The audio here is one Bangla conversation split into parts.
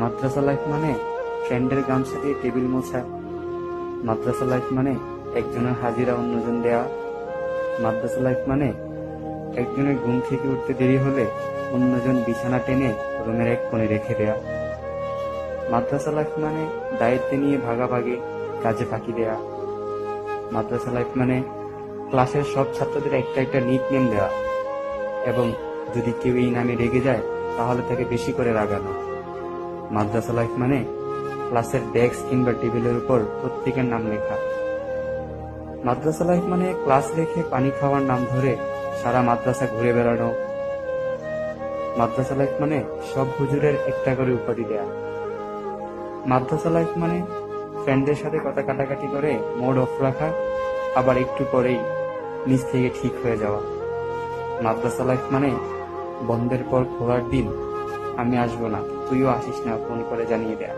মাদ্রাসা লাইফ মানে ফ্রেন্ডের গামছা দিয়ে টেবিল মোছা। মাদ্রাসা লাইফ মানে একজনের হাজিরা অন্যজন দেয়া। মাদ্রাসা লাইফ মানে একজনের ঘুম থেকে উঠতে দেরি হলে অন্যজন বিছানা টেনে রুমের এক কোণে রেখে দেয়া। মাদ্রাসা লাইফ মানে দায়িত্ব নিয়ে ভাগাভাগি, কাজে ফাঁকি দেয়া। মাদ্রাসা লাইফ মানে ক্লাসের সব ছাত্রদের একটা একটা নিক নেম দেওয়া এবং যদি কেউ এই নামে রেগে যায়, তাহলে তাকে বেশি করে রাগানো। মাদ্রাসা লাইফ মানে ক্লাসের ডেস্ক কিংবা টেবিলের উপর প্রত্যেকের নাম লেখা। মাদ্রাসা লাইফ মানে ক্লাস রেখে পানি খাওয়ার নাম ধরে সারা মাদ্রাসা ঘুরে বেড়ানো। মাদ্রাসা লাইফ মানে সব হুজুরের একটা করে উপাধি দেয়া। মাদ্রাসা লাইফ মানে ফ্রেন্ডদের সাথে কথা কাটাকাটি করে মোড অফ রাখা, আবার একটু পরেই নিজ থেকে ঠিক হয়ে যাওয়া। মাদ্রাসা লাইফ মানে বন্ধের পর খোলার দিন আমি আসব না। তুইও আসিস না, ফোন করে জানিয়ে দেয়া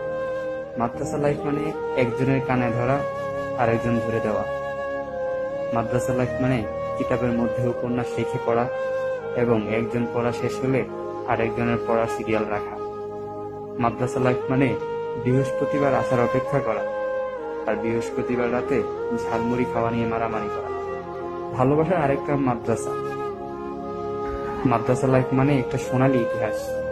মাদ্রাসা লাইফ মানে একজনের কানে ধরা আর একজন ধরে দেওয়া। মাদ্রাসা লাইফ মানে কিতাবের মধ্যে উপন্যাস শিখে পড়া এবং একজন পড়া শেষ হলে আরেকজনের পড়া সিরিয়াল রাখা। মাদ্রাসা লাইফ মানে বৃহস্পতিবার আসার অপেক্ষা করা আর বৃহস্পতিবার রাতে ঝালমুড়ি খাওয়া নিয়ে মারামারি করা। ভালোবাসার আরেক নাম মাদ্রাসা। মাদ্রাসা লাইফ মানে একটা সোনালী ইতিহাস।